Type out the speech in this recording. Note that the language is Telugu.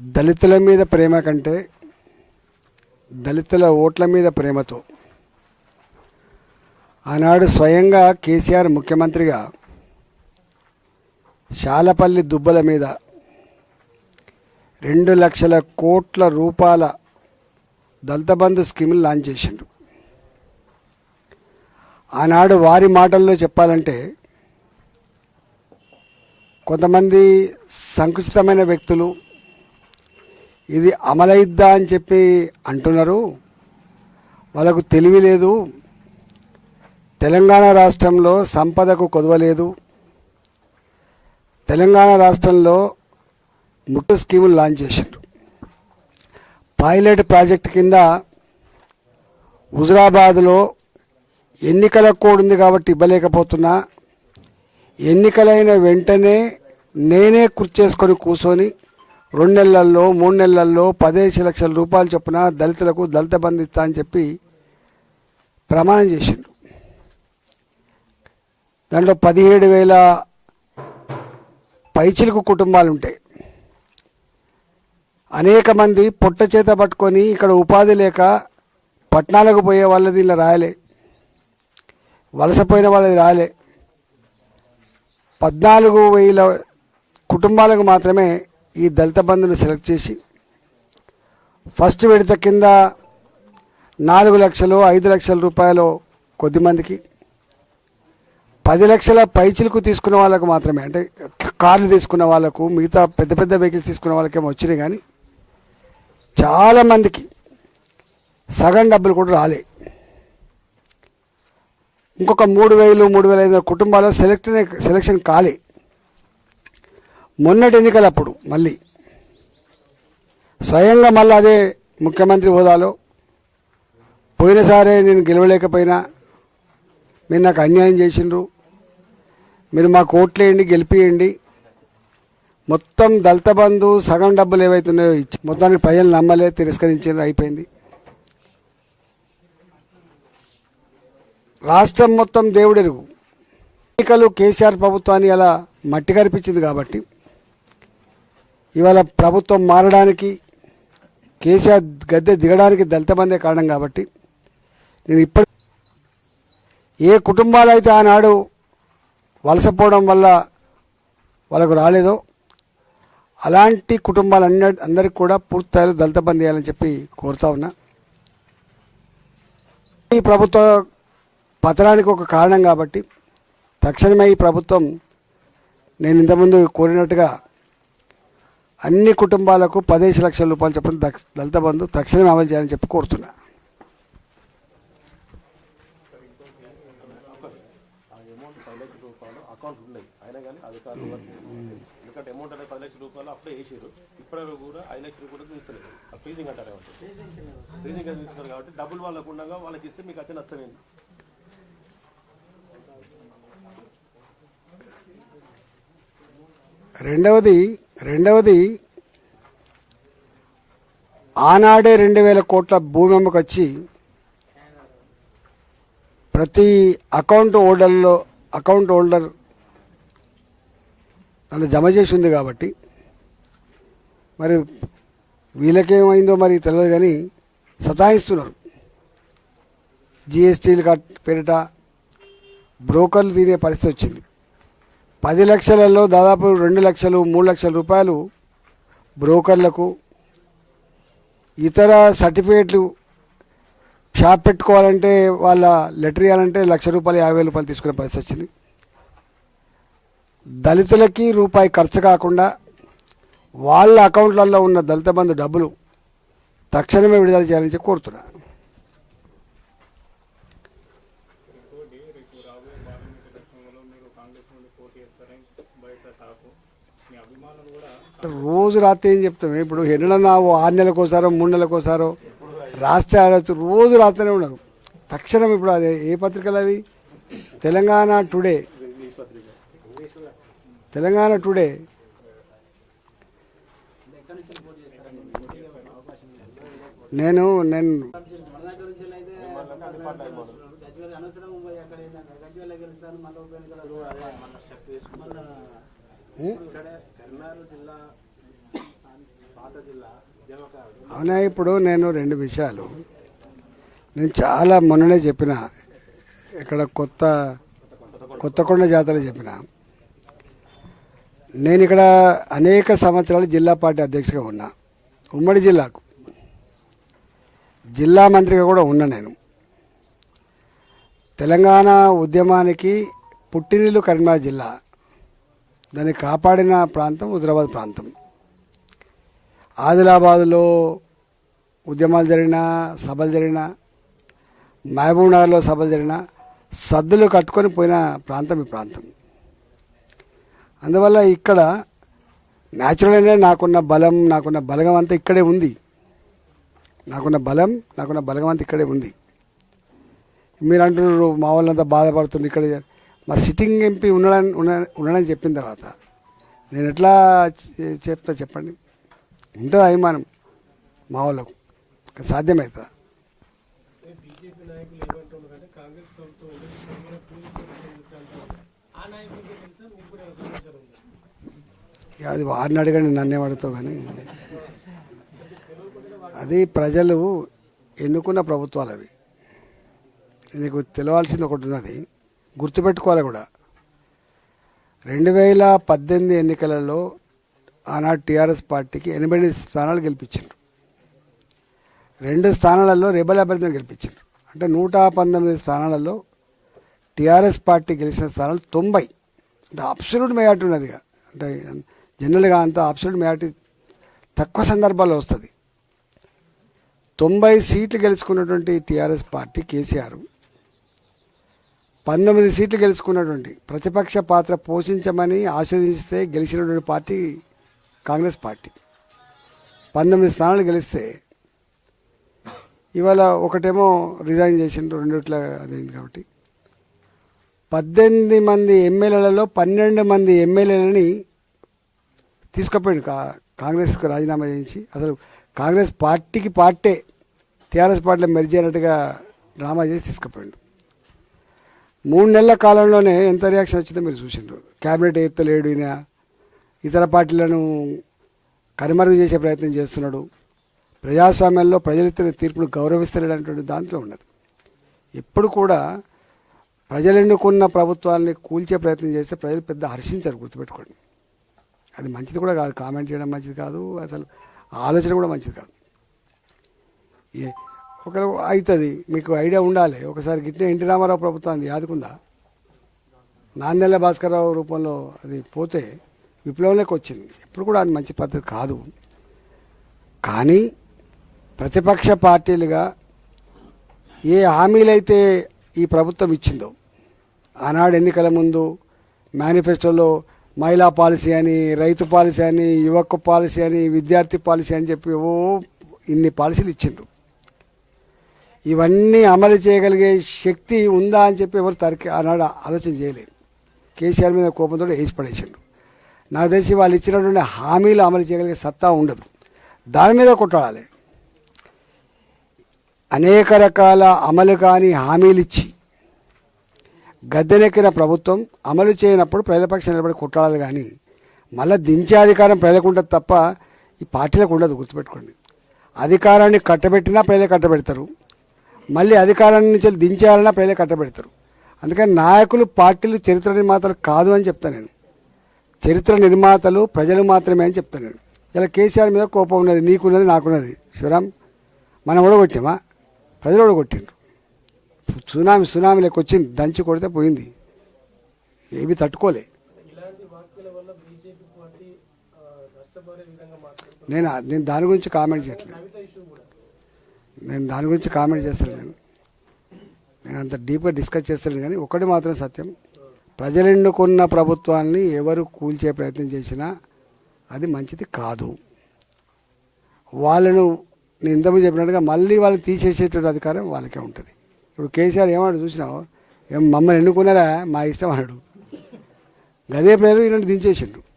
దళితుల మీద ప్రేమ కంటే దళితుల ఓట్ల మీద ప్రేమతో ఆనాడు స్వయంగా కేసీఆర్ ముఖ్యమంత్రిగా శాలపల్లి దుబ్బల మీద రెండు లక్షల కోట్ల రూపాయల దళిత బంధు స్కీములు లాంచ్ చేసిండు. ఆనాడు వారి మాటల్లో చెప్పాలంటే కొంతమంది సంకుచితమైన వ్యక్తులు ఇది అమలైద్దా అని చెప్పి అంటున్నారు. వాళ్ళకు తెలివి లేదు. తెలంగాణ రాష్ట్రంలో సంపదకు కొదవలేదు తెలంగాణ రాష్ట్రంలో ముఖ్య స్కీములు లాంచ్ చేశారు పైలట్ ప్రాజెక్ట్ కింద హుజరాబాద్లో ఎన్నికల కోడ్ ఉంది కాబట్టి ఇవ్వలేకపోతున్నా. ఎన్నికలైన వెంటనే నేనే కుర్చేసుకొని కూర్చొని రెండు నెలల్లో మూడు నెలల్లో పదిహేను లక్షల రూపాయలు చొప్పున దళితులకు దళిత బంధిస్తా అని చెప్పి ప్రమాణం చేసిండు దాంట్లో పదిహేడు వేల పైచిలకు కుటుంబాలు ఉంటాయి. అనేక మంది పొట్ట చేత పట్టుకొని ఇక్కడ ఉపాధి లేక పట్టణాలకు పోయే వాళ్ళది ఇలా రాయలే. వలసపోయిన వాళ్ళది రాలే పద్నాలుగు వేల కుటుంబాలకు మాత్రమే ఈ దళిత బంధుని సెలెక్ట్ చేసి ఫస్ట్ విడత కింద నాలుగు లక్షలు ఐదు లక్షల రూపాయలు కొద్దిమందికి పది లక్షల పైచిలకు తీసుకున్న వాళ్ళకు మాత్రమే అంటే కార్లు తీసుకున్న వాళ్ళకు మిగతా పెద్ద పెద్ద వెహికల్స్ తీసుకున్న వాళ్ళకేమో వచ్చినాయి కానీ చాలా మందికి సగం డబ్బులు కూడా రాలే. ఇంకొక మూడు వేలు మూడు వేల ఐదు వందల కుటుంబాలు సెలెక్ట్ సెలెక్షన్ కాలే. మొన్నటి ఎన్నికలప్పుడు మళ్ళీ. స్వయంగా మళ్ళీ అదే ముఖ్యమంత్రి హోదాలో పోయినసారే నేను గెలవలేకపోయినా మీరు నాకు అన్యాయం చేసిండ్రు మీరు మాకు ఓట్లేయండి గెలిపియండి. మొత్తం దళిత బంధు సగం డబ్బులు ఏవైతున్నాయో ఇచ్చి మొత్తానికి ప్రజలు నమ్మలే తిరస్కరించారు అయిపోయింది. రాష్ట్రం మొత్తం దేవుడెరుగు. ఎన్నికలు కేసీఆర్ ప్రభుత్వాన్ని అలా మట్టి కనిపించింది కాబట్టి ఇవాళ ప్రభుత్వం మారడానికి కేసీఆర్ గద్దె దిగడానికి దళిత బందే కారణం కాబట్టి నేను ఇప్పటి ఏ కుటుంబాలు అయితే ఆనాడు వలసపోవడం వల్ల వాళ్ళకు రాలేదో అలాంటి కుటుంబాలన్నీ అందరికి కూడా పూర్తిస్థాయిలో దళిత బంద్ చేయాలని చెప్పి కోరుతా ఉన్నా. ఈ ప్రభుత్వ పతనానికి ఒక కారణం కాబట్టి తక్షణమే ఈ ప్రభుత్వం నేను ఇంతకుముందు కోరినట్టుగా అన్ని కుటుంబాలకు పదిహేను లక్షల రూపాయలు చెప్పిన దళిత బంధు తక్షణమే అమలు చేయాలని చెప్పి కోరుతున్నా. పది రూపాయలు అకౌంట్ ఉన్నాయి అయినా కానీ అధికారులు అనేది పది రూపాయలు ఇప్పటివరకు కూడా ఐదు ఆ అంటారు కాబట్టి కాబట్టి డబ్బులు వాళ్ళకు ఉండగా వాళ్ళకి ఇస్తే మీకు వచ్చే నష్టం రెండవది రెండవది ఆనాడే రెండు వేల కోట్ల భూమి అమ్మకు వచ్చి ప్రతి అకౌంట్ హోల్డర్లో అకౌంట్ హోల్డర్ నన్ను జమ చేసి ఉంది కాబట్టి. మరి వీళ్ళకేమైందో మరి తెలియదు కానీ సతాయిస్తున్నారు. జిఎస్టీలు కట్ పెరట బ్రోకర్లు తినే పరిస్థితి వచ్చింది. పది లక్షలలో దాదాపు రెండు లక్షలు మూడు లక్షల రూపాయలు బ్రోకర్లకు ఇతర సర్టిఫికేట్లు షాప్ పెట్టుకోవాలంటే వాళ్ళ లెటర్ ఇవ్వాలంటే లక్ష రూపాయలు యాభై వేల రూపాయలు తీసుకునే పరిస్థితి వచ్చింది. దళితులకి రూపాయి ఖర్చు కాకుండా వాళ్ళ అకౌంట్లలో ఉన్న దళిత బంధు డబ్బులు తక్షణమే విడుదల చేయాలని చెప్పి కోరుతున్నాను రోజు రాత్రి ఏం చెప్తాం? ఇప్పుడు ఎన్నడన్నా ఓ ఆరు నెలలకోసారో? మూడు నెలలకోసారో? రాస్తే ఆడచ్చు. రోజు రాస్తూనే ఉన్నారు తక్షణం ఇప్పుడు అదే ఏ పత్రికలు అవి? తెలంగాణ టుడే. తెలంగాణ టుడే. నేను నేను అవునా ఇప్పుడు నేను రెండు విషయాలు. నేను చాలా మొన్ననే చెప్పిన ఇక్కడ కొత్త కొత్తకొండ జాతర చెప్పిన. నేను ఇక్కడ అనేక సంవత్సరాలు జిల్లా పార్టీ అధ్యక్షుడిగా ఉన్నా. ఉమ్మడి జిల్లాకు. జిల్లా మంత్రిగా కూడా ఉన్నా నేను. తెలంగాణ ఉద్యమానికి పుట్టినిల్లు కరీంనగర్ జిల్లా. దాన్ని కాపాడిన ప్రాంతం హుజరాబాద్ ప్రాంతం. ఆదిలాబాద్లో ఉద్యమాలు జరిగిన సభలు జరిగిన మహబూబ్ నగర్లో సభలు జరిగిన సద్దులు కట్టుకొని పోయిన ప్రాంతం ఈ ప్రాంతం. అందువల్ల ఇక్కడ న్యాచురల్గానే నాకున్న బలం నాకున్న బలగం అంతా ఇక్కడే ఉంది. నాకున్న బలం నాకున్న బలగం అంతా ఇక్కడే ఉంది. మీరు అంటున్నారు మా వాళ్ళంతా బాధపడుతుంది ఇక్కడే మా సిట్టింగ్ ఎంపీ ఉండడం ఉన్న- ఉండడని చెప్పిన తర్వాత నేను ఎట్లా చెప్తా చెప్పండి? ఉంటుంది అభిమానం మా వాళ్ళకు? సాధ్యమవుతుందా అది వారిని అడగండి నన్నే అడుగుతావు కానీ. అది ప్రజలు ఎన్నుకున్న ప్రభుత్వాలు అవి నీకు తెలవాల్సింది ఒకటి ఉన్నది. గుర్తుపెట్టుకోవాలి కూడా. రెండు వేల పద్దెనిమిది ఎన్నికలలో ఆనాడు టీఆర్ఎస్ పార్టీకి ఎనభై స్థానాలు గెలిపించారు రెండు స్థానాలలో రెబల్ అభ్యర్థిని గెలిపించారు అంటే నూట పంతొమ్మిది స్థానాలలో టీఆర్ఎస్ పార్టీ గెలిచిన స్థానాలు తొంభై. అంటే అబ్సల్యూట్ మెజార్టీ ఉన్నదిగా అంటే జనరల్గా అంత అబ్సల్యూట్ మెజార్టీ తక్కువ సందర్భాల్లో వస్తుంది. తొంభై సీట్లు గెలుచుకున్నటువంటి టీఆర్ఎస్ పార్టీ కేసీఆర్ పంతొమ్మిది సీట్లు గెలుచుకున్నటువంటి ప్రతిపక్ష పాత్ర పోషించమని ఆశీర్వదిస్తే గెలిచినటువంటి పార్టీ కాంగ్రెస్ పార్టీ. పంతొమ్మిది స్థానాలు గెలిస్తే ఇవాళ ఒకటేమో రిజైన్ చేసిండ్రు రెండిట్ల అదైంది కాబట్టి. పద్దెనిమిది మంది ఎమ్మెల్యేలలో పన్నెండు మంది ఎమ్మెల్యేలని తీసుకుపోయాడు కా కాంగ్రెస్కి రాజీనామా చేయించి. అసలు కాంగ్రెస్ పార్టీకి పార్టీ టీఆర్ఎస్ పార్టీలో మెరిజైనట్టుగా డ్రామా చేసి తీసుకుపోయాడు. మూడు నెలల కాలంలోనే ఎంత రియాక్షన్ వచ్చిందో మీరు చూసిండ్రు. క్యాబినెట్ ఎత్తలేడు ఈయన. ఇతర పార్టీలను కనుమరుగు చేసే ప్రయత్నం చేస్తున్నాడు. ప్రజాస్వామ్యంలో ప్రజలిచ్చిన తీర్పును గౌరవిస్తలేడనేటువంటి దాంట్లో ఉన్నది. ఎప్పుడు కూడా ప్రజలు ఎన్నుకున్న ప్రభుత్వాన్ని కూల్చే ప్రయత్నం చేస్తే ప్రజలు పెద్ద హర్షించారు గుర్తుపెట్టుకోండి. అది మంచిది కూడా కాదు. కామెంట్ చేయడం మంచిది కాదు. అసలు ఆలోచన కూడా మంచిది కాదు. ఒక అవుతుంది. మీకు ఐడియా ఉండాలి. ఒకసారి గిట్ల ఎన్టీ రామారావు ప్రభుత్వాన్ని ఆదుకుందా? నాందెల్ల భాస్కర్రావు రూపంలో అది పోతే విప్లవంలోకి వచ్చింది. ఇప్పుడు కూడా అది మంచి పద్ధతి కాదు. కానీ ప్రతిపక్ష పార్టీలుగా ఏ హామీలైతే ఈ ప్రభుత్వం ఇచ్చిందో ఆనాడు ఎన్నికల ముందు మేనిఫెస్టోలో మహిళా పాలసీ అని రైతు పాలసీ అని యువక పాలసీ అని విద్యార్థి పాలసీ అని చెప్పి ఓ ఇన్ని పాలసీలు ఇచ్చిండ్రు. ఇవన్నీ అమలు చేయగలిగే శక్తి ఉందా అని చెప్పి ఎవరు తరికి ఆనాడు ఆలోచన చేయలేదు. కేసీఆర్ మీద కోపంతో వేసి పడేసిండు. నాకు తెలిసి వాళ్ళు ఇచ్చినటువంటి హామీలు అమలు చేయగలిగే సత్తా ఉండదు. దాని మీద కొట్టాడాలి అనేక రకాల అమలు కాని హామీలు ఇచ్చి గద్దెనెక్కిన ప్రభుత్వం అమలు చేయనప్పుడు ప్రజలపక్ష నిలబడి కొట్టాలి కానీ మళ్ళీ దించే అధికారం ప్రజలకు ఉంటుంది తప్ప ఈ పార్టీలకు ఉండదు గుర్తుపెట్టుకోండి. అధికారాన్ని కట్టబెట్టినా ప్రజలే కట్టబెడతారు. మళ్ళీ అధికారాన్ని నుంచి దించేయాలన్నా ప్రజలే కట్టబెడతారు. అందుకని నాయకులు పార్టీలు చరిత్ర నిర్మాతలు కాదు అని చెప్తాను నేను. చరిత్ర నిర్మాతలు ప్రజలు మాత్రమే అని చెప్తాను నేను. ఇలా కేసీఆర్ మీద కోపం ఉన్నది నీకున్నది నాకున్నది. శివరాం మనం ఓడగొట్టామా? ప్రజలు ఓడగొట్టిండ్రు. సునామీ సునామీ లెక్క వచ్చింది దంచి కొడితే పోయింది. ఏవి తట్టుకోలే. నేను నేను దాని గురించి కామెంట్ చేయట్లేదు. నేను దాని గురించి కామెంట్ చేస్తాను నేను నేను అంత డీప్గా డిస్కస్ చేస్తాను కానీ ఒకటి మాత్రం సత్యం. ప్రజలు ఎన్నుకున్న ప్రభుత్వాన్ని ఎవరు కూల్చే ప్రయత్నం చేసినా అది మంచిది కాదు. వాళ్ళను నేను ఇంతకుముందు చెప్పినట్టుగా మళ్ళీ వాళ్ళు తీసేసేటువంటి అధికారం వాళ్ళకే ఉంటుంది. ఇప్పుడు కేసీఆర్ ఏమన్నాడు చూసినావు? ఏం మమ్మల్ని ఎన్నుకున్నారా? మా ఇష్టం అన్నాడు. గదే ప్రజలు ఈయన దించేసిండు